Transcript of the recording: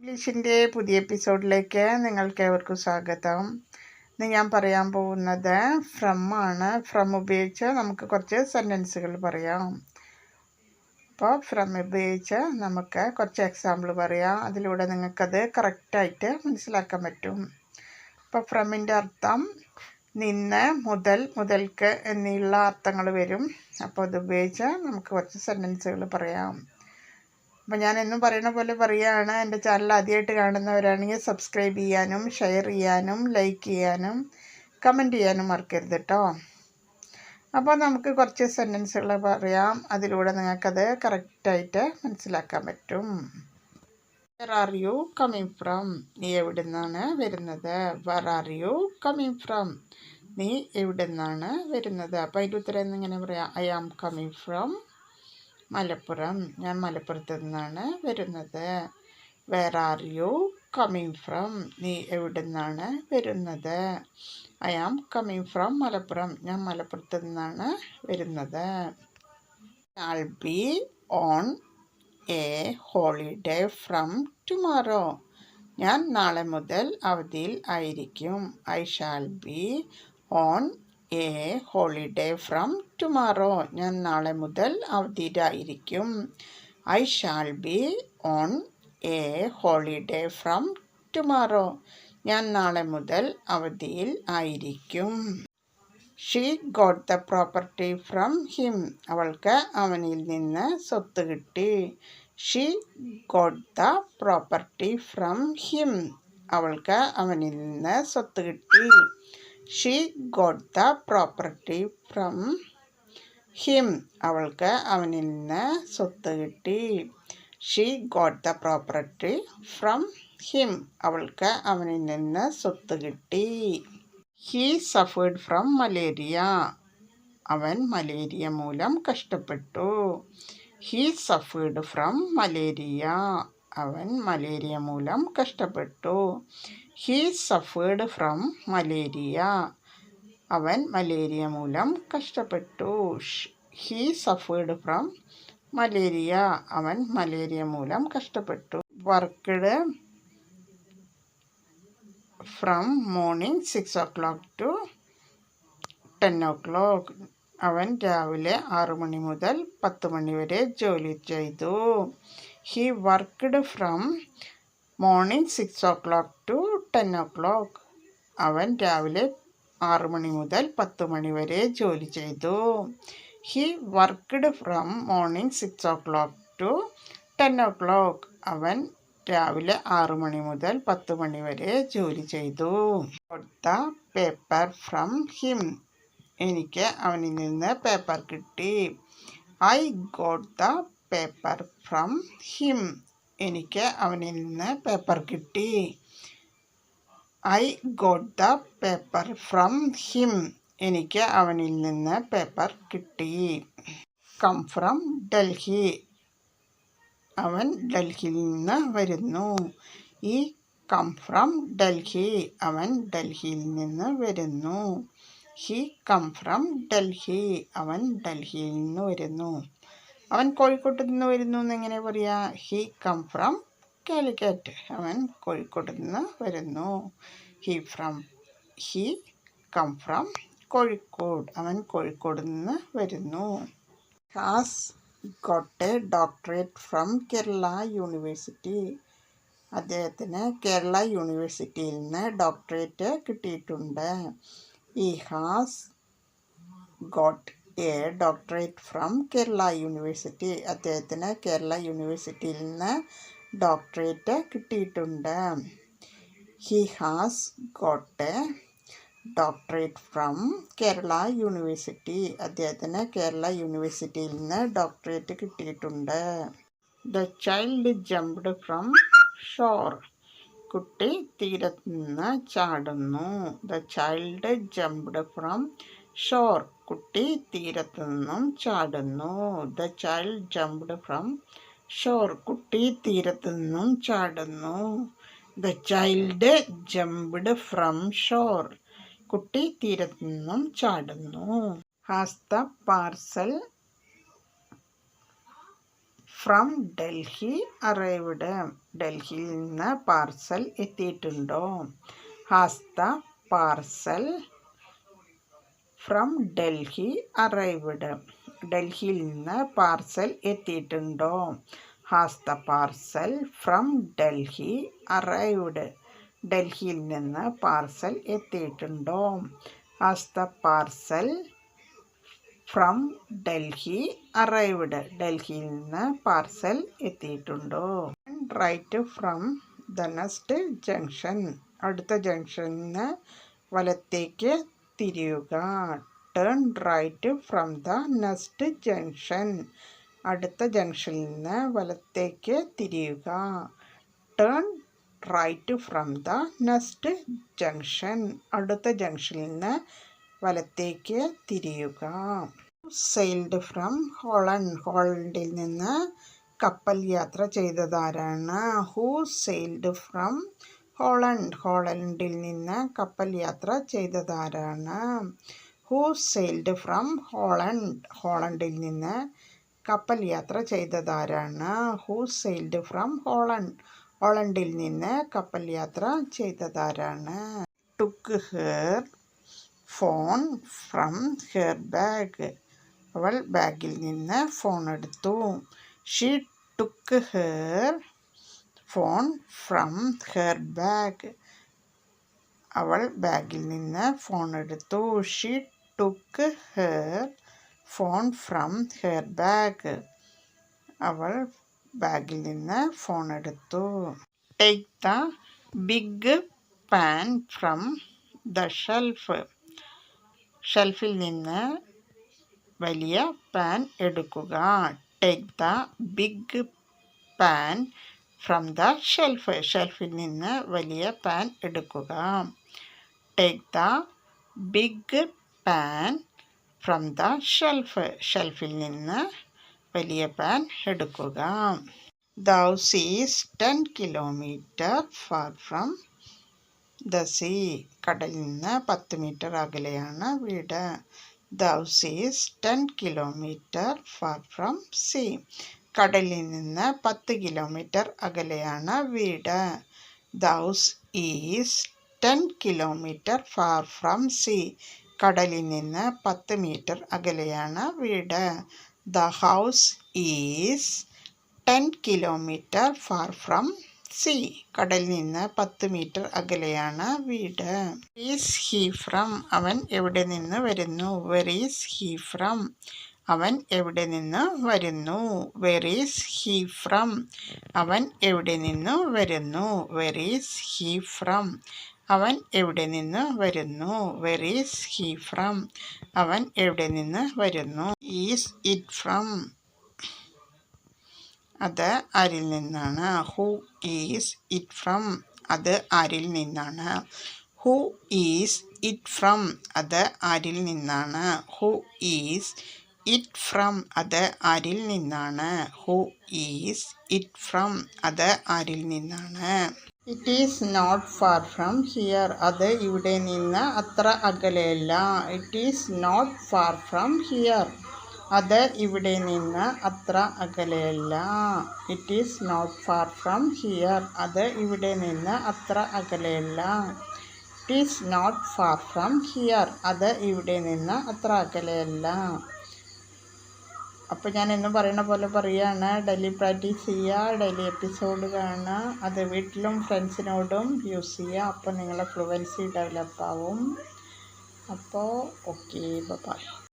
ഇംഗ്ലീഷിന്റെ പുതിയ എപ്പിസോഡിലേക്ക് നിങ്ങൾക്ക് ഏവർക്കും സ്വാഗതം. ഇന്ന് ഞാൻ പറയാൻ പോകുന്നത് ഫ്രം ആണ്. ഫ്രം ഉപയോഗിച്ച് നമുക്ക് കുറച്ച് സെന്റൻസുകൾ പറയാം. അപ്പോൾ ഫ്രം ഉപയോഗിച്ച് നമുക്ക് കുറച്ച് എക്സാമ്പിൾ പറയാം. അതിലൂടെ നിങ്ങൾക്കത് കറക്റ്റായിട്ട് മനസ്സിലാക്കാൻ പറ്റും. അപ്പോൾ ഫ്രമിന്റെ അർത്ഥം നിന്ന് മുതൽ മുതൽക്ക് എന്നുള്ള അർത്ഥങ്ങൾ വരും. അപ്പോൾ അത് ഉപയോഗിച്ച് നമുക്ക് കുറച്ച് സെന്റൻസുകൾ പറയാം. അപ്പോൾ ഞാൻ എന്നും പറയുന്ന പോലെ പറയുകയാണ് എന്റെ ചാനൽ ആദ്യമായിട്ട് കാണുന്നവരാണെങ്കിൽ സബ്സ്ക്രൈബ് ചെയ്യാനും ഷെയർ ചെയ്യാനും ലൈക്ക് ചെയ്യാനും കമന്റ് ചെയ്യാനും മറക്കരുത് കേട്ടോ അപ്പോൾ നമുക്ക് കുറച്ച് സെന്റൻസുകൾ പറയാം. അതിലൂടെ നിങ്ങൾക്കത് കറക്റ്റായിട്ട് മനസ്സിലാക്കാൻ പറ്റും. Where are you coming from നീ എവിടെ നിന്നാണ് വരുന്നത്? Where are you coming from നീ എവിടെ നിന്നാണ് വരുന്നത്? അപ്പോൾ അതിന്റെ ഉത്തരം ഇങ്ങനെ പറയാം. I am coming from Malappuram. ഞാൻ മലപ്പുറത്ത് നിന്നാണ് വരുന്നത്. Where are you coming from നീ എവിടെ നിന്നാണ് വരുന്നത്? I am coming from Malappuram. ഞാൻ മലപ്പുറത്ത് നിന്നാണ് വരുന്നത്. I'll be on a holiday from tomorrow ഞാൻ നാളെ മുതൽ അവധിയിൽ ആയിരിക്കും. I shall be on a holiday from tomorrow ഞാൻ നാളെ മുതൽ അവധിയിലായിരിക്കും. I shall be on a holiday from tomorrow ഞാൻ നാളെ മുതൽ അവധിയിൽ ആയിരിക്കും. She got the property from him അവൾക്ക് അവനിൽ നിന്ന് സ്വത്ത് കിട്ടി. She got the property from him അവൾക്ക് അവനിൽ നിന്ന് സ്വത്ത് കിട്ടി. She got the property from him. അവൾക്ക് അവനിൽ നിന്ന് സ്വത്ത് കിട്ടി. She got the property from him അവൾക്ക് അവനിൽ നിന്ന് സ്വത്ത് കിട്ടി. ഹീ സഫേർഡ് ഫ്രം മലേറിയ അവൻ മലേറിയ മൂലം കഷ്ടപ്പെട്ടു. ഹീ സഫേർഡ് ഫ്രം മലേറിയ അവൻ മലേറിയ മൂലം കഷ്ടപ്പെട്ടു. ഹീ സഫേർഡ് ഫ്രം മലേറിയ അവൻ മലേറിയ മൂലം കഷ്ടപ്പെട്ടു. ഹീ സഫേർഡ് ഫ്രം മലേറിയ അവൻ മലേറിയ മൂലം കഷ്ടപ്പെട്ടു. Worked from morning six o'clock to ten o'clock. അവൻ രാവിലെ ആറു മണി മുതൽ പത്ത് മണി വരെ ജോലി ചെയ്തു. He worked from morning six o'clock to ten o'clock. അവൻ രാവിലെ ആറു മണി മുതൽ പത്ത് മണി വരെ ജോലി ചെയ്തു. He worked from morning six o'clock to ten o'clock അവൻ രാവിലെ ആറ് മണി മുതൽ പത്ത് മണി വരെ ജോലി ചെയ്തു. കൊടുത്ത പേപ്പർ ഫ്രം ഹിം എനിക്ക് അവനിൽ നിന്ന് പേപ്പർ കിട്ടി. I got the paper from him എനിക്ക് അവനിൽ നിന്ന് പേപ്പർ കിട്ടി. I got the paper from him എനിക്ക് അവനിൽ നിന്ന് പേപ്പർ കിട്ടി. കം ഫ്രം ഡൽഹി അവൻ ഡൽഹിയിൽ നിന്ന് വരുന്നു. ഈ കം ഫ്രം ഡൽഹി അവൻ ഡൽഹിയിൽ നിന്ന് വരുന്നു. ഹി കം ഫ്രം ഡൽഹി അവൻ ഡൽഹിയിൽ നിന്ന് വരുന്നു. അവൻ കോഴിക്കോട്ട് നിന്ന് വരുന്നു എന്ന് എങ്ങനെ പറയാ? ഹി കം ഫ്രം കാലിക്കറ്റ് അവൻ കോഴിക്കോട്ട് നിന്ന് വരുന്നു. He from he come from Kozhikode. അവൻ കോഴിക്കോട് നിന്ന് വരുന്നു has got a doctorate from Kerala university അദ്ദേഹത്തിന് കേരള യൂണിവേഴ്സിറ്റിയിൽ നിന്ന് ഡോക്ടറേറ്റ് കിട്ടിയിട്ടുണ്ട്. He has got a doctorate from Kerala university അദ്ദേഹത്തിന് കേരള യൂണിവേഴ്സിറ്റിയിൽ നിന്ന് ഡോക്ടറേറ്റ് കിട്ടിയിട്ടുണ്ട്. He has got a doctorate from Kerala university അദ്ദേഹത്തിന് കേരള യൂണിവേഴ്സിറ്റിയിൽ നിന്ന് ഡോക്ടറേറ്റ് കിട്ടിയിട്ടുണ്ട്. The child jumped from shore കുട്ടി തീരത്ത് നിന്ന് ചാടുന്നു. The child jumped from shore കുട്ടി തീരത്ത് നിന്നും ചാടുന്നു. The child jumped from shore കുട്ടി തീരത്തു നിന്നും ചാടുന്നു. The child jumped from shore കുട്ടി തീരത്തു നിന്നും ചാടുന്നു. Has the parcel from Delhi arrived ഡൽഹിയിൽ നിന്ന് parcel എത്തിയിട്ടുണ്ടോ? Has the parcel from Delhi arrived ഡൽഹിയിൽ നിന്ന് parcel എത്തിയിട്ടുണ്ടോ? Has the parcel from Delhi arrived ഡൽഹിയിൽ നിന്ന് parcel എത്തിയിട്ടുണ്ടോ? Has the parcel from Delhi arrived ഡൽഹിയിൽ നിന്ന് parcel എത്തിയിട്ടുണ്ടോ? Right from the next junction. അടുത്ത ജംഗ്ഷനിൽ നിന്ന് വലത്തേക്ക് തിരിയുക. Turn right from the next junction അടുത്ത ജംഗ്ഷനിൽ നിന്ന് വലത്തേക്ക് തിരിയുക. Turn right from the next junction അടുത്ത ജംഗ്ഷനിൽ നിന്ന് വലത്തേക്ക് തിരിയുക. സെയിൽഡ് ഫ്രം ഹോളണ്ട് ഹോളണ്ടിൽ നിന്ന് കപ്പൽ യാത്ര ചെയ്തതാരാണ്? ഹൂ സെയിൽഡ് ഫ്രം ഹോളണ്ട് ഹോളണ്ടിൽ നിന്ന് കപ്പൽ യാത്ര ചെയ്തതാരാണ്? ഹൂ സെയിൽഡ് ഫ്രം ഹോളണ്ട് ഹോളണ്ടിൽ നിന്ന് കപ്പൽ യാത്ര ചെയ്തതാരാണ്? ഹൂ സെയിൽഡ് ഫ്രം ഹോളണ്ട് ഹോളണ്ടിൽ നിന്ന് കപ്പൽ യാത്ര ചെയ്തതാരാണ്? Took her phone from her bag. അവൾ ബാഗിൽ നിന്ന് ഫോൺ എടുത്തു. She took her phone from her bag. അവൾ ബാഗിൽ നിന്ന് ഫോൺ എടുത്തു. She took her phone from her bag അവൾ ബാഗിൽ നിന്ന് ഫോൺ എടുത്തു. Take the big pan from the shelf ഷെൽഫിൽ നിന്ന് വലിയ പാൻ എടുക്കുക. Take the big pan from the shelf ഷെൽഫിൽ നിന്ന് വലിയ പാൻ എടുക്കുക. Take the big pan from the shelf ഷെൽഫിൽ നിന്ന് വലിയ പാൻ എടുക്കുക. The house is ten kilometre far from the sea കടലിൽ നിന്ന് പത്ത് മീറ്റർ അകലെയാണ് വീട്. The house is ten kilometre far from sea കടലിൽ നിന്ന് പത്ത് കിലോമീറ്റർ അകലെയാണ് വീട്. The house is ten kilometre far from sea കടലിൽ നിന്ന് പത്ത് മീറ്റർ അകലെയാണ് വീട്. The house is ten kilometre far from sea കടലിൽ നിന്ന് പത്ത് മീറ്റർ അകലെയാണ് വീട്. ഈസ് ഹീ ഫ്രം അവൻ എവിടെ നിന്ന് വരുന്നു? വെർ ഈസ് ഹീ ഫ്രം അവൻ എവിടെ നിന്ന് വരുന്നു? വെർ ഈസ് ഹീ ഫ്രം അവൻ എവിടെ നിന്ന് വരുന്നു? വെർ ഈസ് ഹീ ഫ്രം അവൻ എവിടെ നിന്ന് വരുന്നു? വെർ ഈസ് ഹീ ഫ്രം അവൻ എവിടെ നിന്ന് വരുന്നു? ഈസ് ഇറ്റ് ഫ്രം അത് ആരിൽ നിന്നാണ്? ഹൂ ഈസ് ഇറ്റ് ഫ്രം അത് ആരിൽ നിന്നാണ്? ഹൂ ഈസ് ഇറ്റ് ഫ്രം അത് ആരിൽ നിന്നാണ്? ഹൂ ഈസ് ഇറ്റ് ഫ്രം അത് ആരിൽ നിന്നാണ്? ഹൂ ഈസ് ഇറ്റ് ഫ്രം അത് ആരിൽ നിന്നാണ്? It is not far from here അത് ഇവിടെ നിന്ന് അത്ര അകലെയല്ല. It is not far from here അത് ഇവിടെ നിന്ന് അത്ര അകലെയല്ല. It is not far from here അത് ഇവിടെ നിന്ന് അത്ര അകലെയല്ല. It is not far from here അത് ഇവിടെ നിന്ന് അത്ര അകലെയല്ല. അപ്പോൾ ഞാൻ എന്നും പറയുന്ന പോലെ പറയുകയാണ് ഡെയിലി പ്രാക്ടീസ് ചെയ്യുക ഡെയിലി എപ്പിസോഡ് കാണുക അത് വീട്ടിലും ഫ്രണ്ട്സിനോടും യൂസ് ചെയ്യുക അപ്പോൾ നിങ്ങളുടെ ഫ്ലുവൻസി ഡെവലപ്പാവും. അപ്പോൾ ഓക്കെ ബൈ